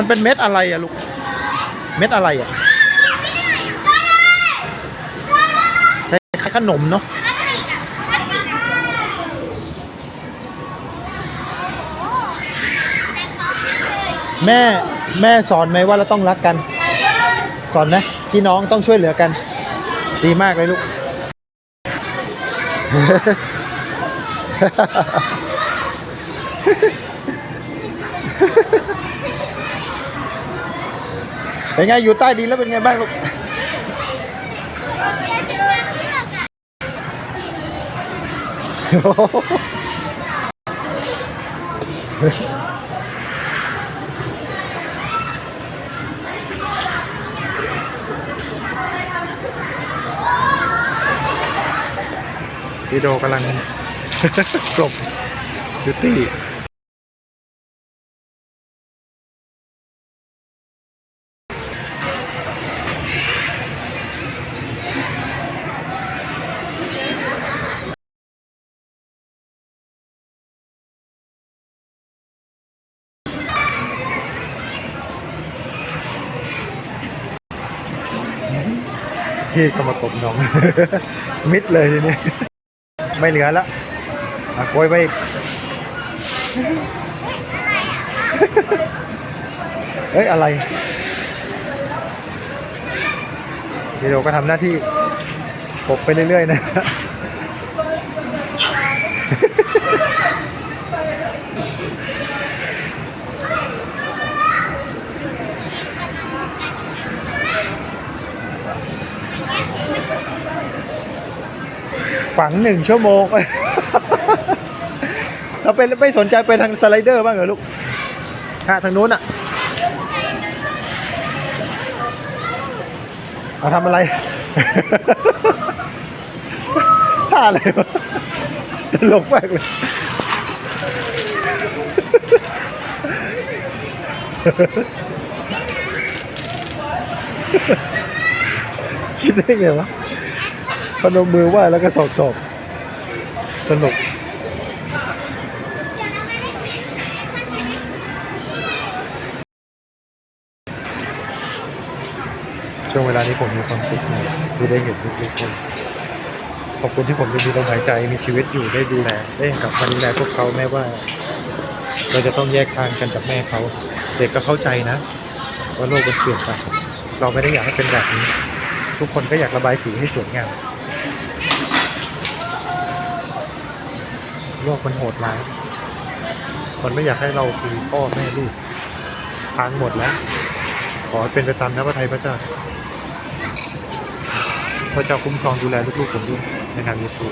มันเป็นเม็ดอะไรอะลูก เม็ดอะไรอะคล้ายขนมเนาะแม่แม่สอนไหมว่าเราต้องรักกัน สอนไหมพี่น้องต้องช่วยเหลือกัน ดีมากเลยลูก เป็นไงอยู่ใต้ดินแล้วเป็นไงบ้างลูกวิดีโอกำลังกลบบิวตี้ พี่ก็มากบน้อง มิดเลยทีนี้ไม่เหลือแล้วอะโกยไปอีกเฮ้ย อะไรวิดีโอก็ทำหน้าที่กบไปเรื่อย ๆ นะ ฝังหนึ่งชั่วโมง เราเป็นไม่สนใจไปทางสไลเดอร์บ้างเหรอลูกฮะทางนู้นอะเอาทำอะไร ท่าอะไรวะตลกมากเลยคิดได้ไงวะ พนมมือไหว้แล้วก็สอกสอกสนุกช่วงเวลานี้ผมมีความสุขมากที่ได้เห็นทุกๆคนขอบคุณที่ผมยังมีลมหายใจมีชีวิตอยู่ได้ดูแลได้กลับมาดูแลพวกเขาแม้ว่า เราจะต้องแยกทางกันกับแม่เขา เด็กก็เข้าใจนะ ว่าโลกมันเปลี่ยนไปเราไม่ได้อยากให้เป็นแบบนี้ ทุกคนก็อยากระบายสีให้สวยงาม โลกมันโหดร้ายมันไม่อยากให้เราคือพ่อแม่ลูกพังหมดแล้ว ขอให้เป็นไปตามน้ำพระทัยพระเจ้า พระเจ้าคุ้มครองดูแลลูกๆผมด้วยในนามเยซู